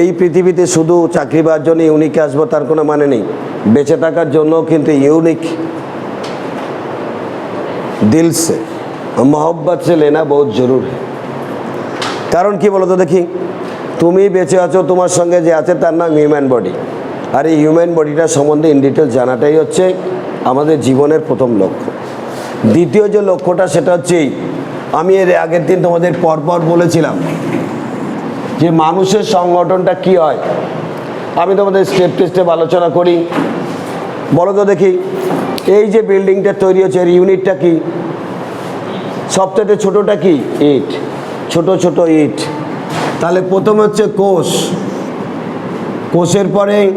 এই পৃথিবীতে শুধু চাকরি পাওয়ার জন্য ইউনিকে আসব, তার কোনো মানে নেই। বেঁচে থাকার জন্য কিন্তু ইউনিক দিল সে মোহব্বত সে লেনা বহুত জরুর। কারণ কি বলো তো দেখি, তুমি বেঁচে আছো, তোমার সঙ্গে যে আছে তার নাম হিউম্যান বডি আর এই হিউম্যান বডিটা সম্বন্ধে ইন ডিটেল জানাটাই হচ্ছে আমাদের জীবনের প্রথম লক্ষ্য। দ্বিতীয় যে লক্ষ্যটা সেটা হচ্ছে, আমি এর আগের দিন তোমাদের পরপর বলেছিলাম যে মানুষের সংগঠনটা কি হয়? আমি তোমাদের স্টেপ টু স্টেপ আলোচনা করি। বলো তো দেখি, এই যে বিল্ডিংটা তৈরি হচ্ছে, এর ইউনিটটা কি? সবথেকে ছোটোটা কি? ইট। ছোট ছোট ইট। তাহলে প্রথম হচ্ছে কোষ। কোষের পরে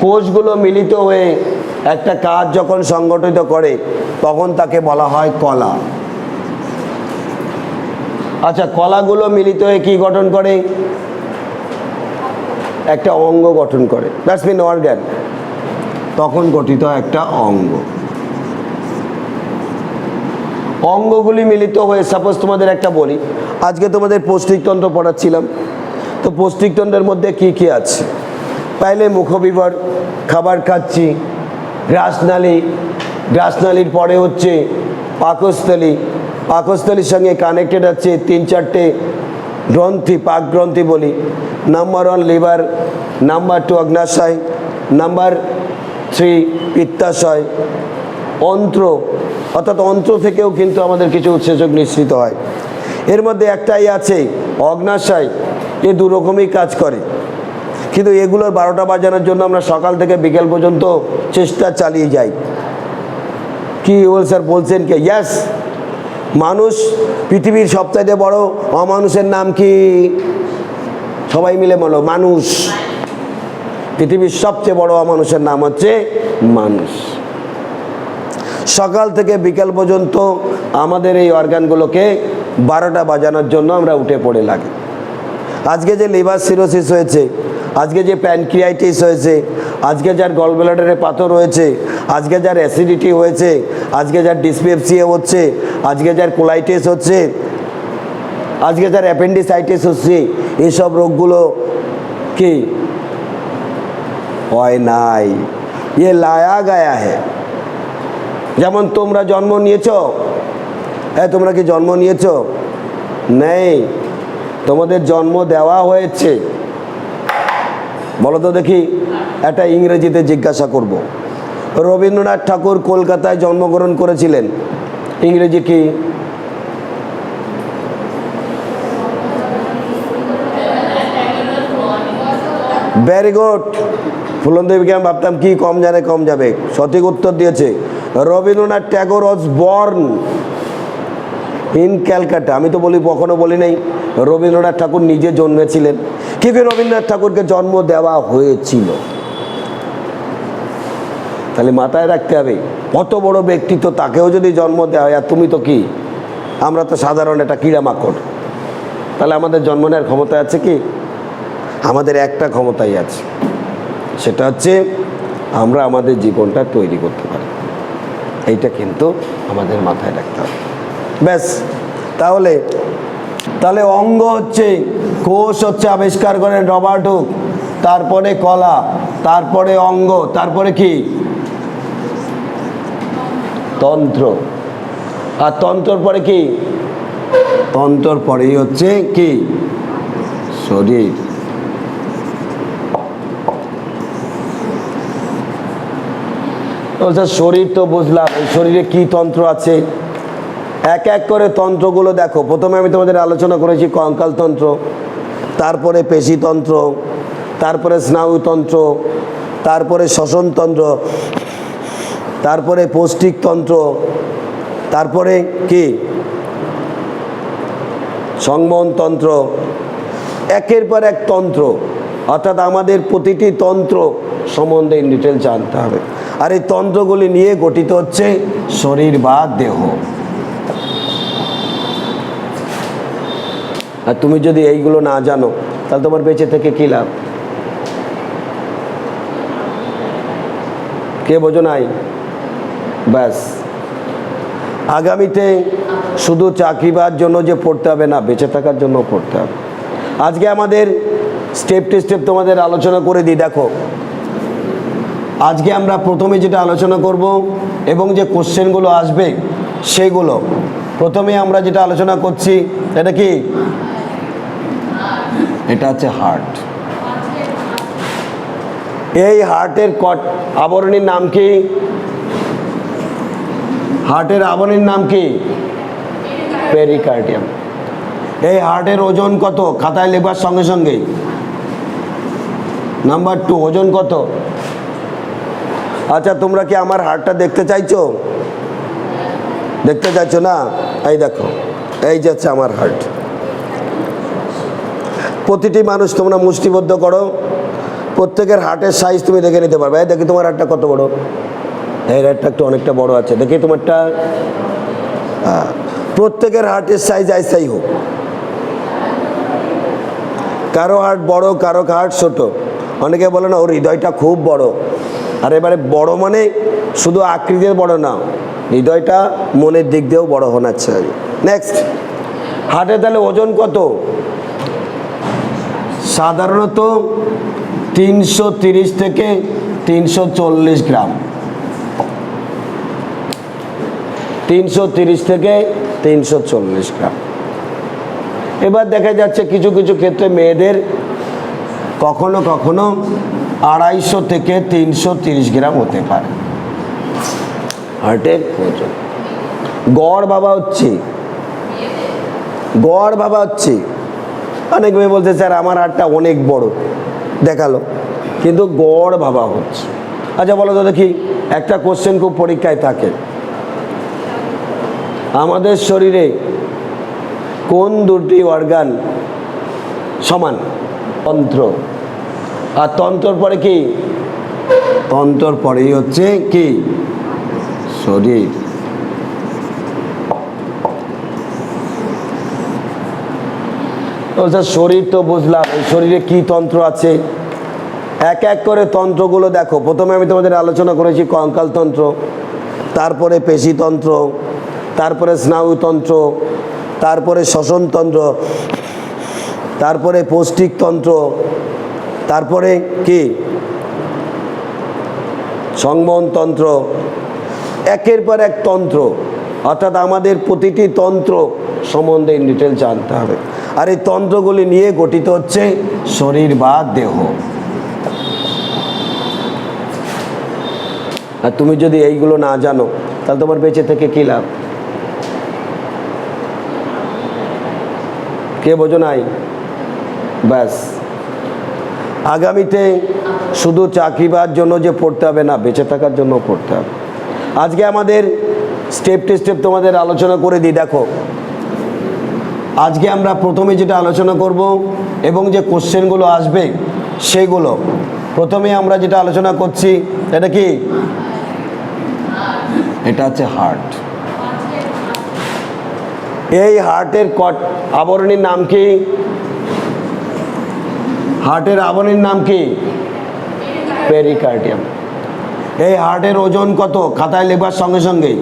কোষগুলো মিলিত হয়ে একটা কাজ যখন সংগঠিত করে, তখন তাকে বলা হয় কলা। আচ্ছা কলাগুলো মিলিত হয়ে কি গঠন করে? একটা অঙ্গ গঠন করে। দ্যাটস মিন অর্গ্যান তখন গঠিত একটা অঙ্গ। অঙ্গগুলি মিলিত হয়ে সাপোজ তোমাদের একটা বলি। আজকে তোমাদের পৌষ্টিকতন্ত্র পড়াচ্ছিলাম। তো পৌষ্টিকতন্ত্রের মধ্যে কি কি আছে? পাইলে মুখবিবর, খাবার খাচ্ছি গ্রাসনালী গ্রাসনালীর পরে হচ্ছে পাকস্থলী। পাকস্থলীর সঙ্গে কানেক্টেড আছে তিন চারটে গ্রন্থি, পাক গ্রন্থি বলি। Number one liver number two অগ্নাশয় নাম্বার থ্রি পিত্তাশয় অন্ত্র, অর্থাৎ অন্ত্র থেকেও কিন্তু আমাদের কিছু উৎসেচক নিঃসৃত হয়। এর মধ্যে একটাই আছে অগ্নাশয়, এ দু রকমই কাজ করে। কিন্তু এগুলোর বারোটা বাজানোর জন্য আমরা সকাল থেকে বিকেল পর্যন্ত চেষ্টা চালিয়ে যাই। কি বল স্যার বলছেন কে? ইয়াস মানুষ পৃথিবীর সবচাইতে বড় অমানুষের নাম কি? সবাই মিলে বলো, মানুষ। পৃথিবীর সবচেয়ে বড় অমানুষের নাম হচ্ছে মানুষ। সকাল থেকে বিকাল পর্যন্ত আমাদের এই অর্গানগুলোকে বারোটা বাজানোর জন্য আমরা উঠে পড়ে লাগি। আজকে যে লিভার সিরোসিস হয়েছে আজকে যে প্যানক্রিয়াইটিস হয়েছে, আজকে যার গলব্লাডারে পাথর হয়েছে, আজকে যার অ্যাসিডিটি হয়েছে, আজকে যার ডিসপেপসিয়া হচ্ছে, আজকে যার কোলাইটিস হচ্ছে, আজকে যার অ্যাপেন্ডিসাইটিস হচ্ছে, এসব রোগগুলো কি? হয় নাই। ইয়ে লায়া গায়া হ্যাঁ যেমন তোমরা জন্ম নিয়েছ হ্যাঁ তোমরা কি জন্ম নিয়েছ? নেই। তোমাদের জন্ম দেওয়া হয়েছে। বলো তো দেখি, একটা ইংরেজিতে জিজ্ঞাসা করব। রবীন্দ্রনাথ ঠাকুর কলকাতায় জন্মগ্রহণ করেছিলেন। ইংরেজি কি? ভেরি গুড ফুলনদেবীকে আমি ভাবতাম, কি কম জানে, কম যাবে। সঠিক উত্তর দিয়েছে, Rabindranath Tagore was born in Calcutta. আমি তো বলি, কখনো বলি নাই। রবীন্দ্রনাথ ঠাকুর নিজে জন্মেছিলেন। কিন্তু রবীন্দ্রনাথ ঠাকুরকে জন্ম দেওয়া হয়েছিল? তাহলে মাথায় রাখতে হবে, কত বড় ব্যক্তিত্ব তাকেও যদি জন্ম দেওয়া হয়, আর তুমি তো কি? আমরা তো সাধারণ একটা কিড়ামাকড়। তাহলে আমাদের জন্ম নেওয়ার ক্ষমতা আছে কি? আমাদের একটা ক্ষমতাই আছে। সেটা হচ্ছে আমরা আমাদের জীবনটা তৈরি করতে পারি। এইটা কিন্তু আমাদের মাথায় রাখতে হবে। ব্যাস, তাহলে তাহলে অঙ্গ হচ্ছে, কোষ হচ্ছে আবিষ্কার করেন রবার্ট হুক, তারপরে কলা, তারপরে অঙ্গ, তারপরে কি? তন্ত্র। আর তন্ত্রর পরে কি? তন্ত্রর পরেই হচ্ছে কি? শরীর। শরীর তো বুঝলাম শরীরে কি তন্ত্র আছে? এক এক করে তন্ত্রগুলো দেখো। প্রথমে আমি তোমাদের আলোচনা করেছি কঙ্কালতন্ত্র, তারপরে পেশিতন্ত্র, তারপরে স্নায়ুতন্ত্র, তারপরে শ্বসনতন্ত্র, তারপরে পৌষ্টিকতন্ত্র, তারপরে কি? সংবহনতন্ত্র। একের পর এক তন্ত্র। অর্থাৎ আমাদের প্রতিটি তন্ত্র সম্বন্ধে ইন ডিটেল জানতে হবে। আর এই তন্ত্রগুলি নিয়ে গঠিত হচ্ছে শরীর বা দেহ। আর তুমি যদি এইগুলো না জানো, তাহলে তোমার বেঁচে থেকে কী লাভ? কে বোঝো নাই? ব্যাস। আগামীতে শুধু চাকরি পাওয়ার জন্য যে পড়তে হবে না, বেঁচে থাকার জন্য পড়তে হবে। আজকে আমাদের স্টেপ টু স্টেপ তোমাদের আলোচনা করে দিই, দেখো। আজকে আমরা প্রথমে যেটা আলোচনা করব এবং যে কোশ্চেনগুলো আসবে, সেগুলো। প্রথমে আমরা যেটা আলোচনা করছি, এটা কি? এটা হচ্ছে হার্ট এই হার্টের কট আবরণীর নাম কি? হার্টের আবরণীর নাম কি? পেরিকার্ডিয়াম এই হার্টের ওজন কত? খাতায় লেখার সঙ্গে সঙ্গে। নাম্বার টু ওজন কত? আচ্ছা তোমরা কি আমার হার্টটা দেখতে চাইছো? দেখতে চাইছো না? এই দেখো, এই যাচ্ছে আমার হার্ট প্রতিটি মানুষ তোমরা মুষ্টিবদ্ধ করো। প্রত্যেকের হার্টের সাইজ তুমি দেখে নিতে পারবে। দেখি তোমার হার্টটা কত বড়। এই হার্টটা একটু অনেকটা বড় আছে। দেখি তোমারটা হ্যাঁ, প্রত্যেকের হার্টের সাইজ আইসাই হোক। কারও হার্ট বড় কারও হার্ট ছোট। অনেকে বলে না ওর হৃদয়টা খুব বড়। আর এবারে বড় মানে শুধু আকৃতির বড় না হৃদয়টা মনের দিক দিয়েও বড় হনাচ্ছে নেক্সট হার্টে তাহলে ওজন কত? সাধারণত তিনশো থেকে তিনশো চল্লিশ গ্রাম। তিনশো থেকে তিনশো চল্লিশ গ্রাম। এবার দেখা যাচ্ছে কিছু কিছু ক্ষেত্রে মেয়েদের কখনো কখনো আড়াইশো থেকে তিনশো গ্রাম হতে পারে। হার্টের ওজন গড় বাবা হচ্ছে, গড় বাবা হচ্ছে অনেক মেয়ে বলছে, স্যার, আমার হাটটা অনেক বড়। দেখাল। কিন্তু গড় ভাবা হচ্ছে। আচ্ছা বলো তো দেখি, একটা কোশ্চেন খুব পরীক্ষায় থাকে। আমাদের শরীরে কোন দুটি অর্গান সমান? তন্ত্র। আর তন্ত্রর পরে কি? তন্ত্রর পরেই হচ্ছে কি? শরীর ও স্যার শরীর তো বুঝলাম শরীরে কি তন্ত্র আছে? এক এক করে তন্ত্রগুলো দেখো। প্রথমে আমি তোমাদের আলোচনা করেছি কঙ্কালতন্ত্র তারপরে পেশিতন্ত্র তারপরে স্নায়ুতন্ত্র তারপরে শ্বসনতন্ত্র তারপরে পৌষ্টিকতন্ত্র তারপরে কি? সংবহনতন্ত্র একের পর এক তন্ত্র। অর্থাৎ আমাদের প্রতিটি তন্ত্র সম্বন্ধে ইন ডিটেল জানতে হবে। আর এই তন্ত্রগুলি নিয়ে গঠিত হচ্ছে শরীর বা দেহ। আর তুমি যদি এইগুলো না জানো, তাহলে তোমার বেঁচে থেকে কী লাভ? কে বোঝো নাই? ব্যাস। আগামীতে শুধু চাকরি পাওয়ার জন্য যে পড়তে হবে না, বেঁচে থাকার জন্য পড়তে হবে। আজকে আমাদের স্টেপ টু স্টেপ তোমাদের আলোচনা করে দিই, দেখো। আজকে আমরা প্রথমে যেটা আলোচনা করব এবং যে কোশ্চেনগুলো আসবে সেগুলো। প্রথমে আমরা যেটা আলোচনা করছি, এটা কি? এটা হচ্ছে হার্ট এই হার্টের কট আবরণীর নাম কি? হার্টের আবরণীর নাম কি? পেরিকার্ডিয়াম এই হার্টের ওজন কত? খাতায় লেখার সঙ্গে সঙ্গে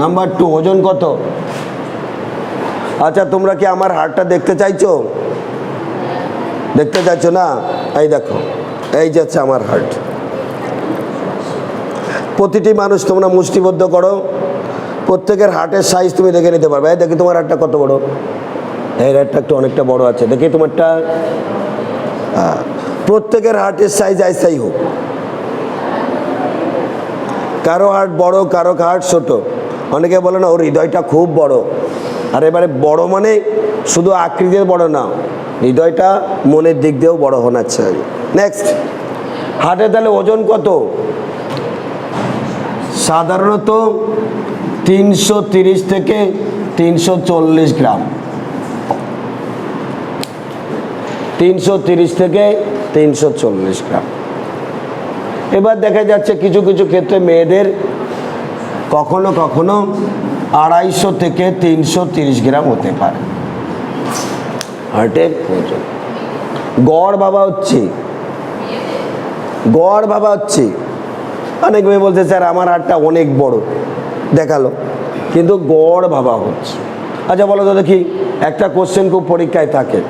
নাম্বার টু ওজন কত? আচ্ছা তোমরা কি আমার হার্টটা দেখতে চাইছো? দেখতে চাইছো না? এই দেখো, এই যাচ্ছে আমার হার্ট। প্রতিটি মানুষ তোমরা মুষ্টিবদ্ধ করো। প্রত্যেকের হার্টের সাইজ তুমি দেখে নিতে পারবে। এই দেখি তোমার হার্টটা কত বড়? এই হার্টটা একটু অনেকটা বড় আছে। দেখি তোমারটা। প্রত্যেকের হার্টের সাইজ আইসাই হোক। কারও হার্ট বড়, কারও হার্ট ছোট। অনেকে বলে না, ওর হৃদয়টা খুব বড়। আর এবারে বড় মানে শুধু আকৃতির বড় না, হৃদয়টা মনের দিক দিয়েও বড় হনাচ্ছে নেক্সট হাটে তাহলে ওজন কত? সাধারণত তিনশো থেকে তিনশো চল্লিশ গ্রাম। তিনশো থেকে তিনশো চল্লিশ গ্রাম। এবার দেখা যাচ্ছে কিছু কিছু ক্ষেত্রে মেয়েদের কখনো কখনো আড়াইশো থেকে তিনশো গ্রাম হতে পারে। হার্টের ওজন গড় বাবা হচ্ছে, গড় বাবা হচ্ছে, অনেক মেয়ে বলছে, স্যার, আমার হাটটা অনেক বড়। দেখাল। কিন্তু গড় ভাবা হচ্ছে। আচ্ছা বলো তো দেখি, একটা কোশ্চেন খুব পরীক্ষায় থাকে।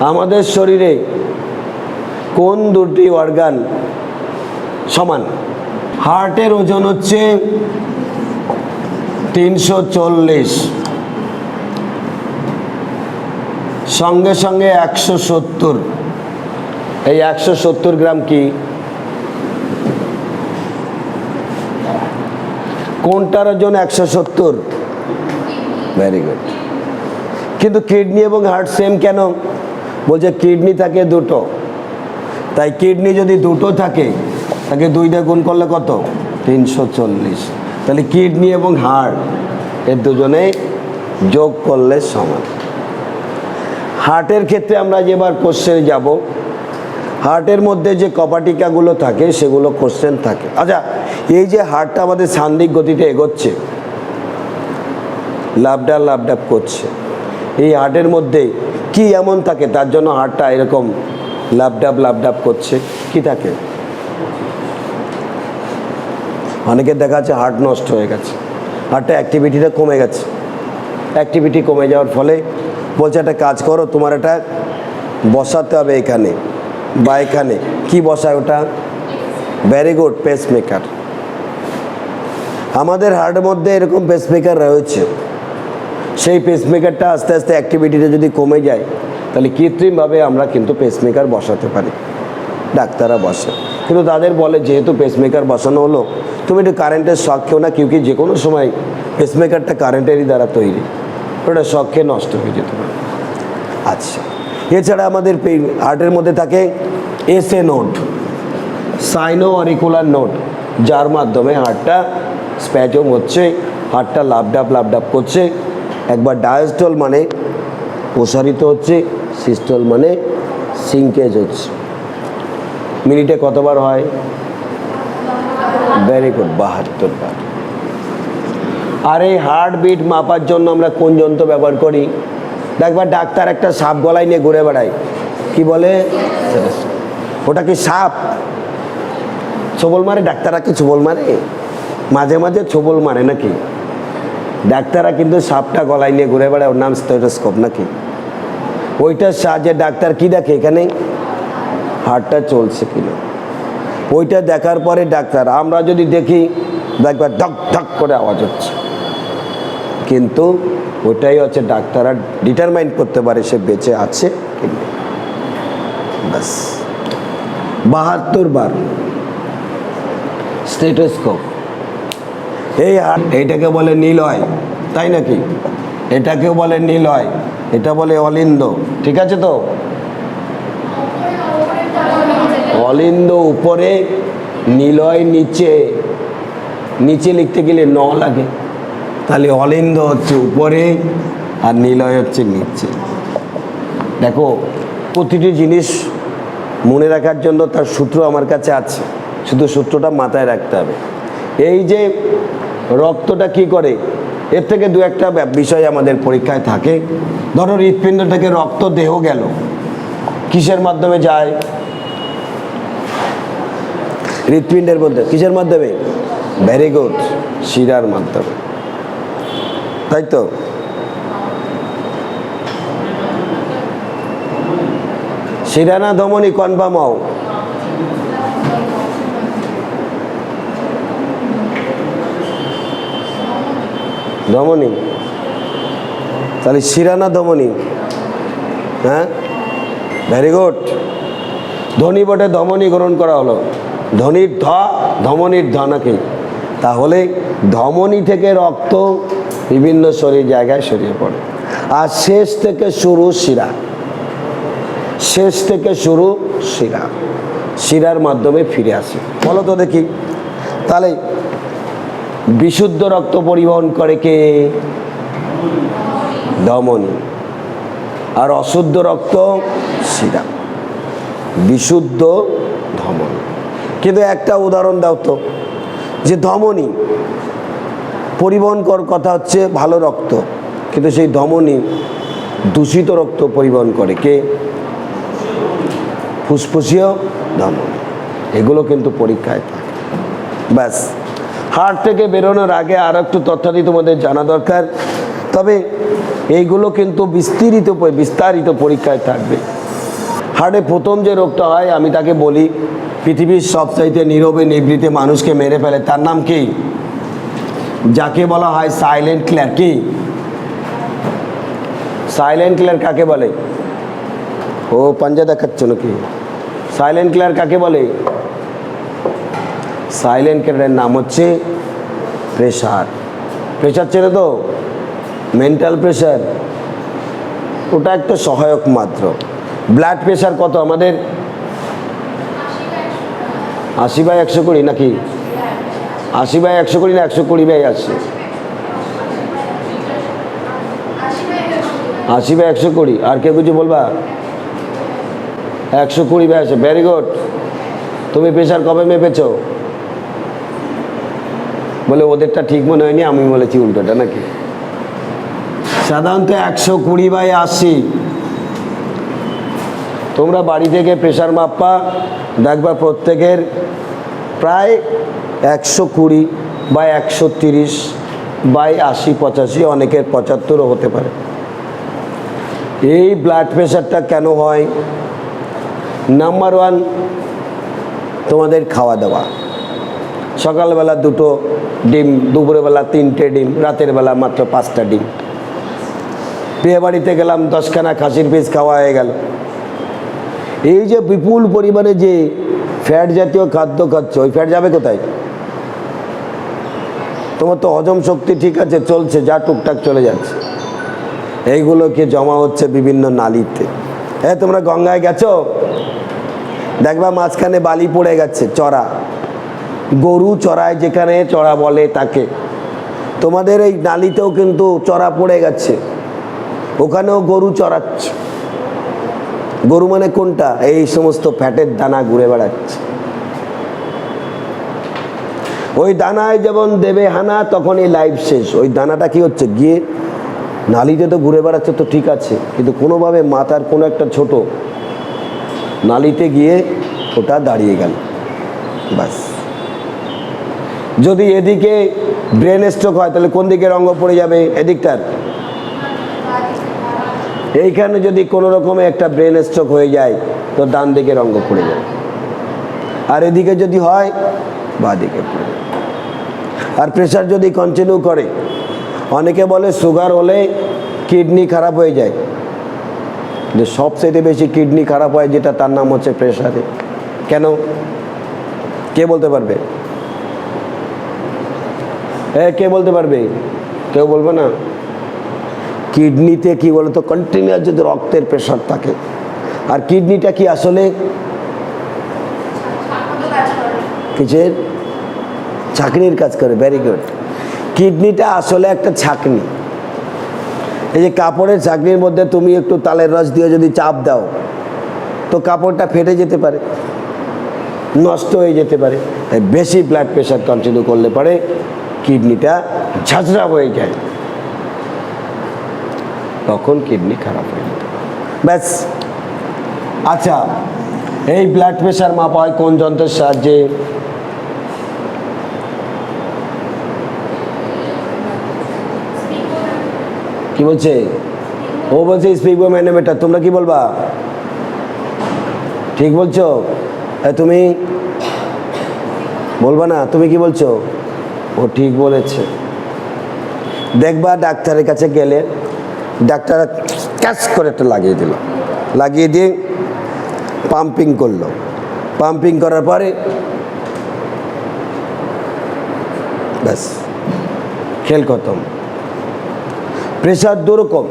আমাদের শরীরে কোন দুটি অর্গান সমান? হার্টের ওজন হচ্ছে তিনশো চল্লিশ। সঙ্গে সঙ্গে একশো সত্তর। এই একশো সত্তর গ্রাম কি? কোনটার ওজন একশো সত্তর? ভেরি গুড কিন্তু কিডনি এবং হার্ট সেম কেন? বলছে কিডনি থাকে দুটো। তাই কিডনি যদি দুটো থাকে, তাকে দুইটা গুণ করলে কত? তিনশো চল্লিশ। তাহলে কিডনি এবং হার্ট এর দুজনে যোগ করলে সমান। হার্টের ক্ষেত্রে আমরা যেবার কোশ্চেনে যাব, হার্টের মধ্যে যে কপাটিকাগুলো থাকে, সেগুলো কোশ্চেন থাকে। আচ্ছা এই যে হার্টটা আমাদের সান্দিক গতিতে এগোচ্ছে লাভডাপ লাভডাপ করছে, এই হার্টের মধ্যে কি এমন থাকে? তার জন্য হার্টটা এরকম লাভডাপ লাভডাপ করছে, কি থাকে? অনেকের দেখা যাচ্ছে হার্ট নষ্ট হয়ে গেছে। হার্টটা অ্যাক্টিভিটিটা কমে গেছে। অ্যাক্টিভিটি কমে যাওয়ার ফলে বলছে, একটা কাজ করো, তোমার এটা বসাতে হবে এখানে বা এখানে। কি বসায় ওটা? ভেরি গুড পেসমেকার আমাদের হার্টের মধ্যে এরকম পেসমেকার রয়েছে। সেই পেসমেকারটা আস্তে আস্তে অ্যাক্টিভিটিটা যদি কমে যায়, তাহলে কৃত্রিমভাবে আমরা কিন্তু পেসমেকার বসাতে পারি। ডাক্তাররা বসে। কিন্তু তাদের বলে, যেহেতু পেসমেকার বসানো হলো, তুমি একটু কারেন্টের শখ খেও না, কেউ কি যে কোনো সময় পেসমেকারটা কারেন্টেরই দ্বারা তৈরি। ওটা শখ খেয়ে নষ্ট হয়ে যেতে। পারে আচ্ছা। এছাড়া আমাদের হার্টের মধ্যে থাকে SA node sino auricular node যার মাধ্যমে হার্টটা স্প্যাজম হচ্ছে, হার্টটা লাভডাপ লাভডাপ করছে। একবার ডায়াস্টল মানে প্রসারিত হচ্ছে সিস্টল মানে সিঙ্কেজ হচ্ছে। মিনিটে কতবার হয়? ভেরি গুড বাহাত্তর বার। আর এই হার্ট বিট মাপার জন্য আমরা কোন যন্ত্র ব্যবহার করি? দেখবার ডাক্তার একটা সাপ গলায় নিয়ে ঘুরে বেড়ায়। কি বলে? ওটা কি সাপ? ছবল মারে? ডাক্তাররা কি ছবল মারে? মাঝে মাঝে ছবল মারে নাকি? ডাক্তাররা কিন্তু সাপটা গলায় নিয়ে ঘুরে বেড়ায়, ওর নাম স্টেটোস্কোপ নাকি? ওইটার সাহায্যে ডাক্তার কি দেখে এখানে? হার্টটা চলছে কিনা ওইটা দেখার পরে ডাক্তার, আমরা যদি দেখি দেখবার ধক ধক করে আওয়াজ হচ্ছে। কিন্তু ওটাই হচ্ছে ডাক্তাররা ডিটারমাইন করতে পারে সে বেঁচে আছে কি ব্যাস। বাহাত্তর বার। স্টেটোস্কোপ এই হার্ট এইটাকে বলে নীলয়, তাই নাকি? এটাকেও বলে নীলয়, এটা বলে অলিন্দ, ঠিক আছে তো? অলিন্দ উপরে, নীলয় নিচে। নিচে লিখতে গেলে ন লাগে। তাহলে অলিন্দ হচ্ছে উপরে আর নীলয় হচ্ছে নিচে। দেখো, প্রতিটি জিনিস মনে রাখার জন্য তার সূত্র আমার কাছে আছে। শুধু সূত্রটা মাথায় রাখতে হবে। এই যে রক্তটা কি করে? এর থেকে দু একটা বিষয় আমাদের পরীক্ষায় থাকে। ধরো হৃৎপিণ্ড থেকে রক্ত দেহ গেল। কিসের মাধ্যমে যায়? হৃৎপিণ্ডের মধ্যে। কিসের মাধ্যমে? ভেরি গুড শিরার মাধ্যমে। তাই তো? শিরা না ধমনী? কনফার্ম হও। ধমনী? তাহলে শিরা না ধমনী? হ্যাঁ? ভেরি গুড ধনী বটে, ধমনী গ্রহণ করা হলো। ধনির ধ ধমনীর ধ নাকি তাহলে ধমনী থেকে রক্ত বিভিন্ন শরীর জায়গায় ছড়িয়ে পড়ে। আর শেষ থেকে শুরু শিরা। শেষ থেকে শুরু শিরা। শিরার মাধ্যমে ফিরে আসে। বলো তো দেখি। তাহলে বিশুদ্ধ রক্ত পরিবহন করে কে? ধমনী। আর অশুদ্ধ রক্ত শিরা। বিশুদ্ধ ধমনী। কিন্তু একটা উদাহরণ দাও তো, যে ধমনী পরিবহন কর কথা হচ্ছে ভালো রক্ত, কিন্তু সেই ধমনী দূষিত রক্ত পরিবহন করে কে? ফুসফুসীয় ধমনী, এগুলো কিন্তু পরীক্ষায় থাকে। ব্যাস হার্ট থেকে বেরোনোর আগে আর একটু তথ্যাদি তোমাদের জানা দরকার, তবে এইগুলো কিন্তু বিস্তৃত বিস্তারিত পরীক্ষায় থাকবে। হার্টে প্রথম যে রোগটা হয়, আমি তাকে বলি পৃথিবীর সবচাইতে নীরবে নিবৃতে মানুষকে মেরে ফেলে, তার নাম কি? যাকে বলা হয় সাইলেন্ট ক্লিয়ার কি? সাইলেন্ট ক্লিয়ার কাকে বলে? ও পাঞ্জা দেখাচ্ছ নাকি? সাইলেন্ট ক্লিয়ার কাকে বলে? সাইলেন্ট ক্লিয়ারের নাম হচ্ছে প্রেশার প্রেশার ছেড়ে তো? মেন্টাল প্রেশার ওটা একটা সহায়ক মাত্র। ব্লাড প্রেশার কত? আমাদের আশি বাই একশো কুড়ি নাকি? আশি বাই একশো কুড়ি না একশো কুড়ি বাই আশি? আশি বাই একশো কুড়ি, আর কেউ কিছু বলবা? একশো কুড়ি বাই আছে ভেরি গুড তুমি প্রেশার কবে মেপেছ? বলে ওদেরটা ঠিক মনে হয়নি, আমি বলেছি উল্টোটা নাকি? সাধারণত একশো কুড়ি বাই আশি। তোমরা বাড়ি থেকে প্রেশার মাপা দেখবা প্রত্যেকের প্রায় একশো কুড়ি বা একশো তিরিশ বাই আশি পঁচাশি, অনেকের পঁচাত্তরও হতে পারে। এই ব্লাড প্রেশারটা কেন হয়? নাম্বার ওয়ান তোমাদের খাওয়া দাওয়া। সকালবেলা দুটো ডিম, দুপুরবেলা তিনটে ডিম, রাতের বেলা মাত্র পাঁচটা ডিম। বিয়ে বাড়িতে গেলাম, দশখানা খাসির পিস খাওয়া হয়ে গেল। এই যে বিপুল পরিমাণে যে ফ্যাট জাতীয় খাদ্য খাচ্ছ, ওই ফ্যাট যাবে কোথায়? তোমার তো হজম শক্তি ঠিক আছে, চলছে, যা টুকটাক চলে যাচ্ছে। এইগুলোকে জমা হচ্ছে বিভিন্ন নালিতে। হ্যাঁ তোমরা গঙ্গায় গেছো? দেখবা মাঝখানে বালি পড়ে গেছে, চড়া। গরু চড়ায় যেখানে চড়া বলে তাকে। তোমাদের এই নালিতেও কিন্তু চড়া পড়ে গেছে। ওখানেও গরু চড়াচ্ছে। গরু মানে কোনটা? এই সমস্ত ফ্যাটের দানা ঘুরে বেড়াচ্ছে। ওই দানায় যেমন দেবে হানা তখন এই লাইফ শেষ। ওই দানাটা কি হচ্ছে? গিয়ে নালিতে তো ঘুরে বেড়াচ্ছে তো ঠিক আছে, কিন্তু কোনোভাবে মাথার কোনো একটা ছোট নালিতে গিয়ে ওটা দাঁড়িয়ে গেল। ব্যাস। যদি এদিকে ব্রেন স্ট্রোক হয়, তাহলে কোন দিকের অঙ্গ পড়ে যাবে? এদিকটার। এইখানে যদি কোনো রকমে একটা ব্রেন স্ট্রোক হয়ে যায়, তো ডান দিকের অঙ্গ পড়ে যায় আর এদিকে যদি হয়, বা দিকে পড়ে আর প্রেশার যদি কন্টিনিউ করে, অনেকে বলে সুগার হলে কিডনি খারাপ হয়ে যায়। যে সবচেয়ে বেশি কিডনি খারাপ হয় যেটা, তার নাম হচ্ছে প্রেশারে কেন? কে বলতে পারবে? হ্যাঁ কে বলতে পারবে? কেউ বলবে না? কিডনিতে কি বলতো কন্টিনিউয়াস যদি রক্তের প্রেশার থাকে। আর কিডনিটা কি আসলে কিসের? ছাকনির কাজ করে ভেরি গুড কিডনিটা আসলে একটা ছাকনি। এই যে কাপড়ের ছাকনির মধ্যে তুমি একটু তালের রস দিয়ে যদি চাপ দাও, তো কাপড়টা ফেটে যেতে পারে, নষ্ট হয়ে যেতে পারে। তাই বেশি ব্লাড প্রেশার কন্টিনিউ করলে পারে কিডনিটা ঝাঁঝরা হয়ে যায়। তখন কিডনি খারাপ হয়ে যেতে। ব্যাস। আচ্ছা এই ব্লাড প্রেশার মাপা হয় কোন যন্ত্রের সাহায্যে? কি বলছে? ও বলছে স্পিকবো ম্যানোমিটার তোমরা কি বলবা? ঠিক বলছো? তুমি বলবা না, তুমি কি বলছো? ও ঠিক বলেছে। দেখবা ডাক্তারের কাছে গেলে ডাক্তার ক্যাশ করে একটা লাগিয়ে দিল। লাগিয়ে দিয়ে পাম্পিং করল। পাম্পিং করার পরে ব্যাস, খেল খতম। প্রেশার দুরকম।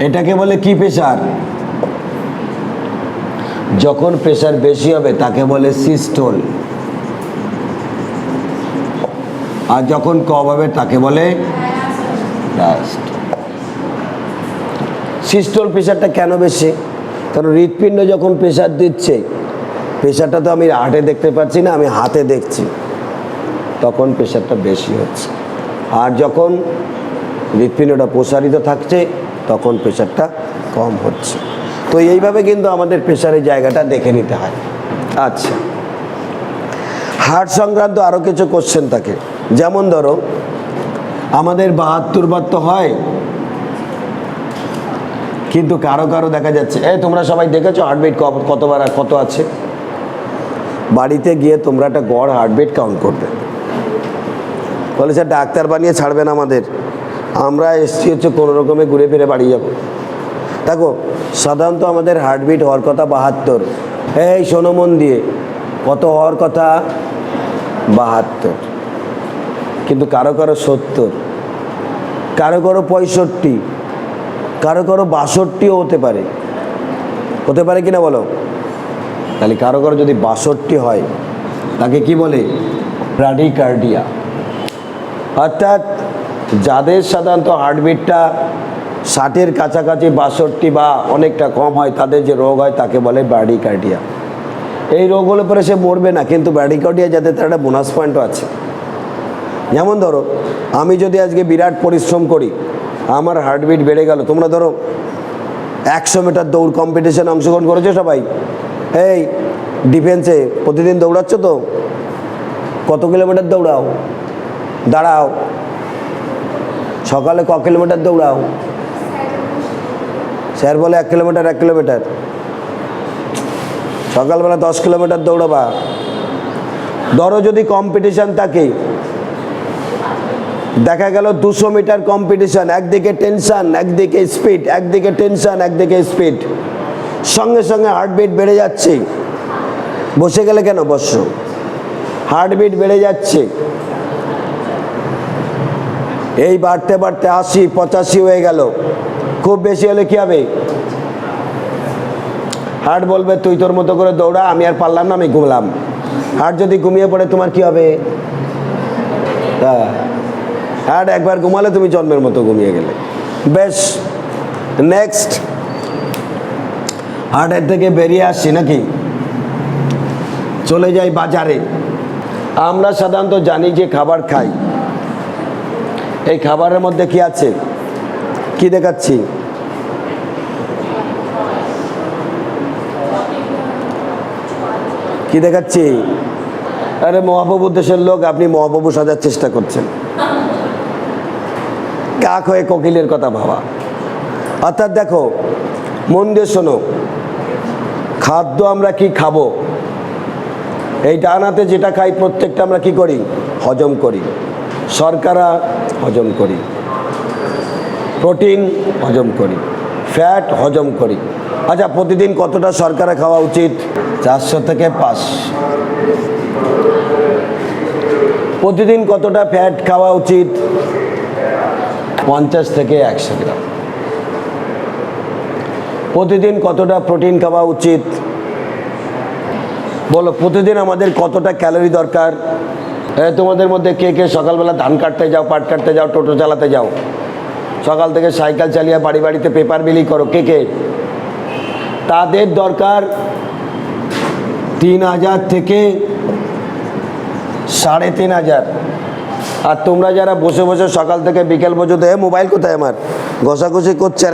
এটাকে বলে কি প্রেশার? যখন প্রেশার বেশি হবে তাকে বলে সিস্টোল। আর যখন কম হবে তাকে বলে ডাস্ট প্রেশারটা কেন বেশি? কারণ হৃৎপিণ্ড যখন প্রেশার দিচ্ছে প্রেশারটা তো আমি হাটে দেখতে পাচ্ছি না, আমি হাতে দেখছি, তখন প্রেশারটা বেশি হচ্ছে। আর যখন হৃৎপিণ্ডটা প্রসারিত থাকছে, তখন প্রেশারটা কম হচ্ছে। তো এইভাবে কিন্তু আমাদের প্রেশারের জায়গাটা দেখে নিতে হয়। আচ্ছা। হার্ট সংক্রান্ত আরও কিছু কোশ্চেন থাকে। যেমন ধরো আমাদের বাহাত্তর বার তো হয়। কিন্তু কারও কারও দেখা যাচ্ছে এই তোমরা সবাই দেখেছ হার্টবিট কতবার কত আছে? বাড়িতে গিয়ে তোমরা একটা গড় হার্টবিট কাউন্ট করবে। বলে, স্যার, ডাক্তার বানিয়ে ছাড়বেন আমাদের। আমরা এসছি হচ্ছে কোনো রকমে ঘুরে ফিরে বাড়ি যাব। দেখো, সাধারণত আমাদের হার্টবিট হওয়ার কথা বাহাত্তর। এই শোনো মন দিয়ে, কত হওয়ার কথা? বাহাত্তর। কিন্তু কারও কারও সত্তর, কারও কারও পঁয়ষট্টি, কারও কারও বাষট্টিও হতে পারে। হতে পারে কিনা বলো? তাহলে কারও কারও যদি বাষট্টি হয়, তাকে কি বলে? ব্রাডিকার্ডিয়া। অর্থাৎ যাদের সাধারণত হার্টবিটটা ষাটের কাছাকাছি বাষট্টি বা অনেকটা কম হয়, তাদের যে রোগ হয় তাকে বলে ব্রাডিকার্ডিয়া। এই রোগ হলে পরে সে মরবে না, কিন্তু ব্রাডিকার্ডিয়া যাদের, তার একটা বোনাস পয়েন্টও আছে। যেমন ধরো, আমি যদি আজকে বিরাট পরিশ্রম করি, আমার হার্টবিট বেড়ে গেল, তোমরা ধরো, একশো মিটার দৌড় কম্পিটিশনে অংশগ্রহণ করেছ সবাই। এই ডিফেন্সে প্রতিদিন দৌড়াচ্ছ তো? কত কিলোমিটার দৌড়াও? দাঁড়াও। সকালে ক কিলোমিটার দৌড়াও? স্যার বলে এক কিলোমিটার এক কিলোমিটার সকালবেলা দশ কিলোমিটার দৌড়াবা। ধরো যদি কম্পিটিশান থাকে দেখা গেল দুশো মিটার কম্পিটিশন একদিকে টেনশন একদিকে স্পিড একদিকে টেনশন একদিকে স্পিড সঙ্গে সঙ্গে হার্টবিট বেড়ে যাচ্ছে। বসে গেলে কেন বসো হার্টবিট বেড়ে যাচ্ছে। এই বাড়তে বাড়তে আশি, পঁচাশি হয়ে গেল। খুব বেশি হলে কি হবে? হার্ট বলবে, তুই তোর মতো করে দৌড়া, আমি আর পারলাম না, আমি ঘুমলাম। হার্ট যদি ঘুমিয়ে পড়ে, তোমার কি হবে? হ্যাঁ। হার্ট একবার ঘুমালে তুমি জন্মের মতো ঘুমিয়ে গেলে। বেশ নেক্সট হার্টের থেকে বেরিয়ে আসছি নাকি? চলে যাই বাজারে। আমরা সাধারণত জানি যে খাবার খাই। এই খাবারের মধ্যে কি আছে? কি দেখাচ্ছি? কি দেখাচ্ছি? আরে মহাপ্রভু দেশের লোক, আপনি মহাপ্রভু সাজার চেষ্টা করছেন। কাক হয়ে কোকিলের কথা ভাবা। অর্থাৎ দেখো, মন দিয়ে শোনো, খাদ্য আমরা কি খাব? এই ডানাতে যেটা খাই, প্রত্যেকটা আমরা কি করি? হজম করি। শর্করা, হজম করি। প্রোটিন, হজম করি। ফ্যাট, হজম করি। আচ্ছা প্রতিদিন কতটা শর্করা খাওয়া উচিত? চারশো থেকে পাঁচ। প্রতিদিন কতটা ফ্যাট খাওয়া উচিত? পঞ্চাশ থেকে একশো গ্রাম। প্রতিদিন কতটা প্রোটিন খাওয়া উচিত? বলো, প্রতিদিন আমাদের কতটা ক্যালোরি দরকার? তোমাদের মধ্যে কে কে সকালবেলা ধান কাটতে যাও, পাট কাটতে যাও, টোটো চালাতে যাও? সকাল থেকে সাইকেল চালিয়ে বাড়ি বাড়িতে পেপার বিলি করো, কে কে? তাদের দরকার তিন হাজার থেকে সাড়ে তিন হাজার। আর তোমরা যারা বসে বসে সকাল থেকে বিকেল পর্যন্ত, এ, মোবাইল কোথায় আমার? ঘষাঘষি করছে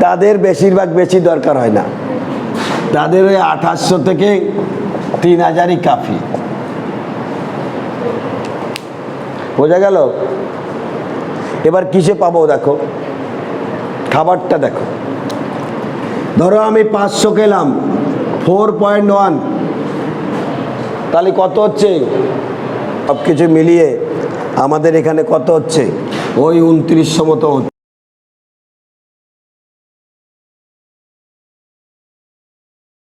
তাদের বেশিরভাগ বেশি দরকার হয় না। তাদের ওই আঠাশশো থেকে তিন হাজারই কাফি। বোঝা গেল? এবার কিসে পাবো দেখো? খাবারটা দেখো। ধরো আমি পাঁচশো খেলাম ফোর পয়েন্ট ওয়ান তাহলে কত হচ্ছে? সব কিছু মিলিয়ে আমাদের এখানে কত হচ্ছে? ওই উনত্রিশশো মতো